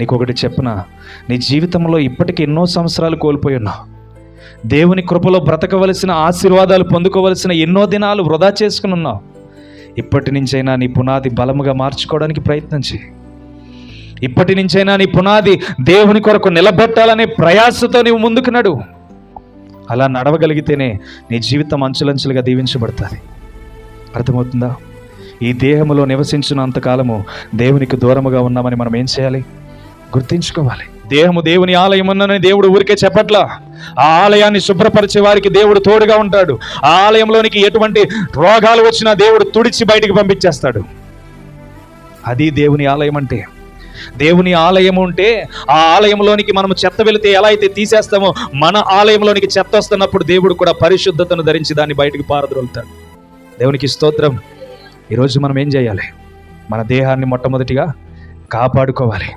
నీకు ఒకటి చెప్పనా? నీ జీవితంలో ఇప్పటికి ఎన్నో సంవత్సరాలు కోల్పోయి ఉన్నావు. దేవుని కృపలో బ్రతకవలసిన ఆశీర్వాదాలు పొందుకోవలసిన ఎన్నో దినాలు వృధా చేసుకుని ఉన్నావు. ఇప్పటి నుంచైనా నీ పునాది బలముగా మార్చుకోవడానికి ప్రయత్నం చేయి. ఇప్పటి నుంచైనా నీ పునాది దేవుని కొరకు నిలబెట్టాలనే ప్రయాసతో నీవు ముందుకు నడు. అలా నడవగలిగితేనే నీ జీవితం అంచులంచులుగా దీవించబడుతుంది. అర్థమవుతుందా? ఈ దేహములో నివసించినంతకాలము దేవునికి దూరముగా ఉన్నామని మనం ఏం చేయాలి? గుర్తించుకోవాలి. దేహము దేవుని ఆలయం ఉన్నదని దేవుడు ఊరికే చెప్పట్లా. ఆ ఆలయాన్ని శుభ్రపరిచే వారికి దేవుడు తోడుగా ఉంటాడు. ఆ ఆలయంలోనికి ఎటువంటి రోగాలు వచ్చినా దేవుడు తుడిచి బయటికి పంపించేస్తాడు. అది దేవుని ఆలయం అంటే. దేవుని ఆలయం ఉంటే ఆ ఆలయంలోనికి మనం చెత్త వెళితే ఎలా అయితే తీసేస్తామో మన ఆలయంలోనికి చెత్త వస్తున్నప్పుడు దేవుడు కూడా పరిశుద్ధతను ధరించి దాన్ని బయటికి పారద్రోలుతాడు. దేవునికి స్తోత్రం. ఈరోజు మనం ఏం చేయాలి? మన దేహాన్ని మొట్టమొదటిగా కాపాడుకోవాలి.